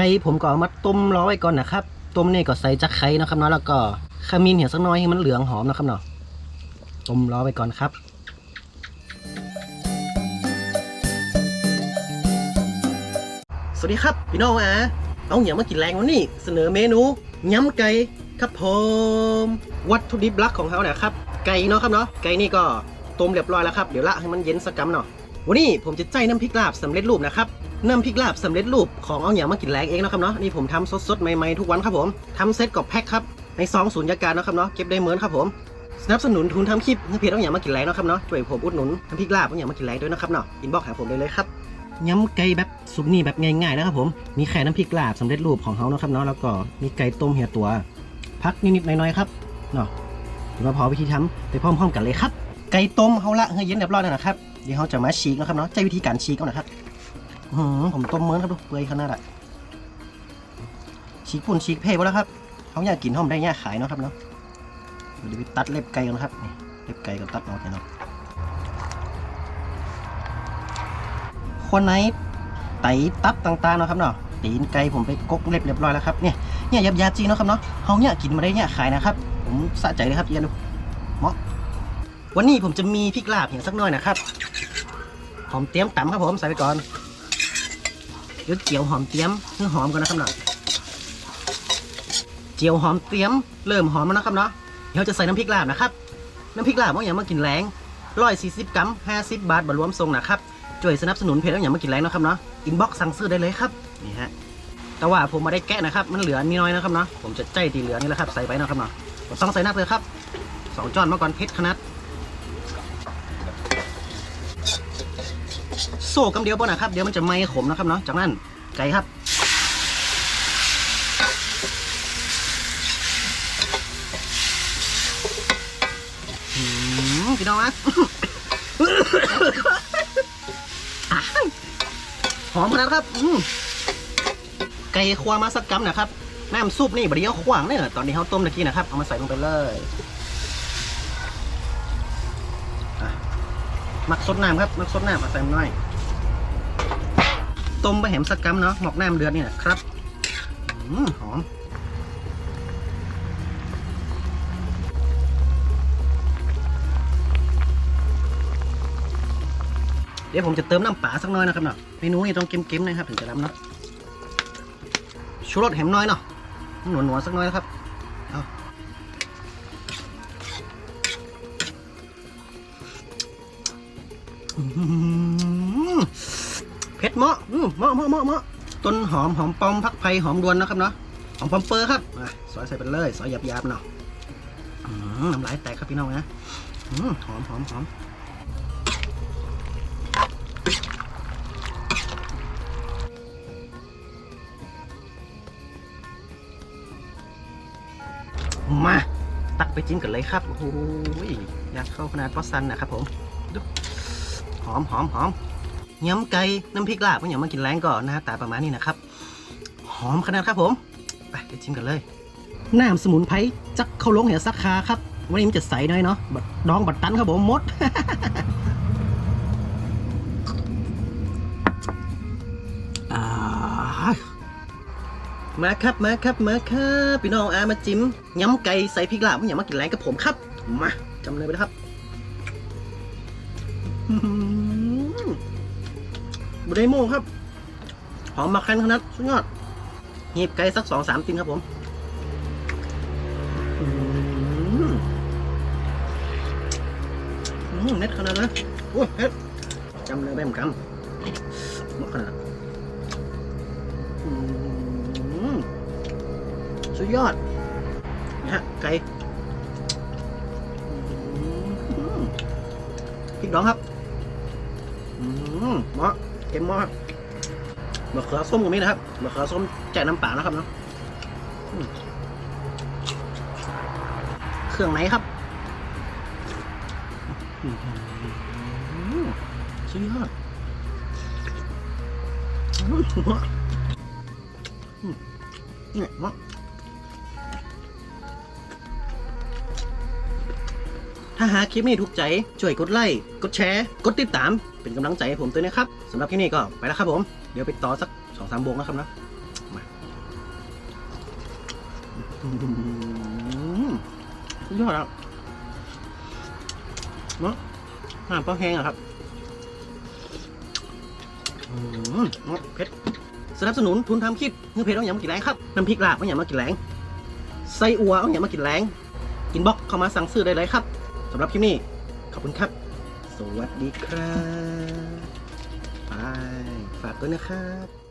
ไก่ผมก็เอามาต้มรอไว้ก่อนนะครับ ต้มนี่ก็ใส่จักไข่นะครับเนาะแล้วก็ขมิ้นเหี่ยวสักน้อยให้มันเหลืองหอมนะครับเนาะต้มรอไว้ก่อนครับสวัสดีครับ พี่น้องอะเอาอย่างมากินแรงวันนี้เสนอเมนูยำไก่ครับผม วัตถุดิบหลักของเขาเนี่ยครับไก่เนาะครับเนาะไก่นี่ก็ต้มเรียบร้อยแล้วครับเดี๋ยวละให้มันเย็นสักกำเนาะวันนี้ผมจะใจน้ำพริกลาบสำเร็จรูปนะครับ น้ำพริกลาบสำเร็จรูปของเอาอย่างมากินแรงเองนะครับเนาะนี่ผมทำสดๆใหม่ๆทุกวันครับผมทำเซตกับแพ็คครับในซองสูญญากาศนะครับเนาะเก็บได้เหมือนครับผมสนับสนุนทุนทำคลิปให้เพจเอาอย่างมากินแรงนะครับเนาะช่วยผมอุดหนุนน้ำพริกลาบเอาอย่างมากินแรงด้วยนะครับเนาะอินบ็อกหาผมได้เลยครับย้ำไก่แบบสุกนี่แบบง่ายๆนะครับผมมีแค่น้ำพริกลาบสำเร็จรูปของเขานะครับเนาะแล้วก็มีไก่ต้มเหี่ยตัว พักนิดๆหน่อยๆครับเนาะเดี๋ยวมาพอวิธีทำไปพร้อม ๆ กันเลยครับไก่ต้มเขาละเฮ้ยเย็นเรียบร้อยแล้วนะครับเดี๋ยวเขาจะมาฉีกนะครับเนาะใจวิธีการฉีกเอานะครับ หือผมต้มเมินครับดูเปื่อยขนาดอะฉีกปุ่นฉีกเพ่หมดแล้วครับเขาอยากกินห้อมได้เนี่ยขายเนาะครับเนาะเดี๋ยวไปตัดเล็บไก่กันนะครับนี่เล็บไก่ก็ตัดออกเลยเนาะคนไหนไตตับต่างๆเนาะครับเนาะตีนไก่ผมไปกกเรียบเรียบร้อยแล้วครับเนี่ยเนี่ยยับยาจีเนาะครับเนาะเขาเนี่ยกินมาได้เนี่ยขายนะครับ ผมสะใจเลยครับเย็นดูเหมาะวันนี้ผมจะมีพริกลาบอย่างสักหน่อยนะครับหอมเตรียมตำครับผมใส่ไปก่อน เดี๋ยวเจียวหอมเตรียมเพื่อหอมก่อนนะครับเนาะเจียวหอมเตรียมเริ่มหอมแล้วนะครับเนาะเดี๋ยวจะใส่น้ำพริกลาบนะครับ น้ำพริกลาบว่าอย่างมากินแรงร้อยสี่สิบกรัมห้าสิบบาทบรวมทรงนะครับช่วยสนับสนุนเพจแล้วอย่างมากินแรงนะครับเนาะอินบ็อกซ์สั่งซื้อได้เลยครับนี่ฮะแต่ว่าผมม่ได้แกะนะครับ มันเหลือนิดน้อยนะครับเนาะผมจะใจตีเหลือนี่แหละครับใส่ไปนะครับเนาะต้องใส่นักเลยครับสองจอนมาก่อนเพชรขนาด โซ่กำเดียวป่ะนะครับ เดี๋ยวมันจะไหม้ขมนะครับเนาะจากนั้นไก่ครับอืมพี่น้องนะหอมขนาดครับอืมไก่ความาสักกำนะครับ น้ำซุปนี่บดเดียวขวางเนี่ยตอนนี้เขาต้มตะกี้นะครับ เอามาใส่ลงไปเลย มักซดน้ำครับ มักซดน้ำมาใส่หน่อย ต้มไปแหมสักกำเนาะหมอกน้ำเดือดนี่นะครับอหอมเดี๋ยวผมจะเติมน้ำปลาสักหน้อยนะครับเนาะเมนูนี้ต้องเค็มๆนะครับถึงจะล้ำเนาะชูรสแหมน้อยเนาะหนวลๆสักหน้อยนะครับเอา เผ็ดเหมาะเหมาะเหมาะเหมาะเหมาะต้นหอมหอมปอมพักไผ่หอมดวนนะครับเนาะหอมปอมเปอร์ครับมาซอยใส่ไปเลยซอยหยาบๆเนาะน้ำลายแตกครับพี่น้องนะอหอมหอมหอมมา ตักไปจิ้มกันเลยครับ โอ้โหอยากเข้าขนาดพอสันนะครับผม อมหอมหอมยำไก่น้ำพริกลาบมันอย่างมากินแรงก่อนหน้าตาประมาณนี้นะครับ หอมขนาดครับผม ไปไปจิ้มกันเลยน้ำสมุนไพรจักเข้าลงเหี่ยสักคาครับ วันนี้มันจะใสหน่อยเนาะบัดดองบัดตันครับผมมดมาครับมาครับมาครับพี่น้องอามาจิ้มยำไก่ใส่พริกลาบอย่ามากินแรงกับผมครับ มาจำเลยไปนะครับ บไดโมงครับ หอมมาคันขนาดสุดยอดเหีบไก่สักสองสามตินครับผมอื้อหืออื้อหือเม็ดขนาดนะโอ้ยเม็ดจำเลยไปเหมือนกันหมดขนาดสุดยอดนะฮะไก่พริกดองครับ อืมเหมาะเค็มมากมะเขือส้มตรงนี้นะครับมะเขือส้มแจกน้ำเปล่านะครับเนาะเครื่องไหนครับอื้อหือสุดยอดอืมเหมาะเนี่ยมะถ้าหาคลิปนี้ถูกใจ ช่วยกดไลค์ กดแชร์ กดติดตาม เป็นกำลังใจให้ผมด้วยนะครับสำหรับคลิปนี้ก็ไปแล้วครับผม เดี๋ยวไปต่อสักสองสามโบงนะครับนะมาอืมยอดแล้วเนาะอาหารปลาแห้งอะครับอืมเนาะเผ็ดสนับสนุนทุนทำคลิปเพื่อเพจเอาอย่ามากินแรงครับน้ำพริกลาบเอาอย่ามากินแรงไส้อัวเอาอย่ามากินแรงกินบล็อกเข้ามาสั่งซื้อได้เลยครับสำหรับคลิปนี้ขอบคุณครับ สวัสดีครับ ไป ฝากด้วยนะครับ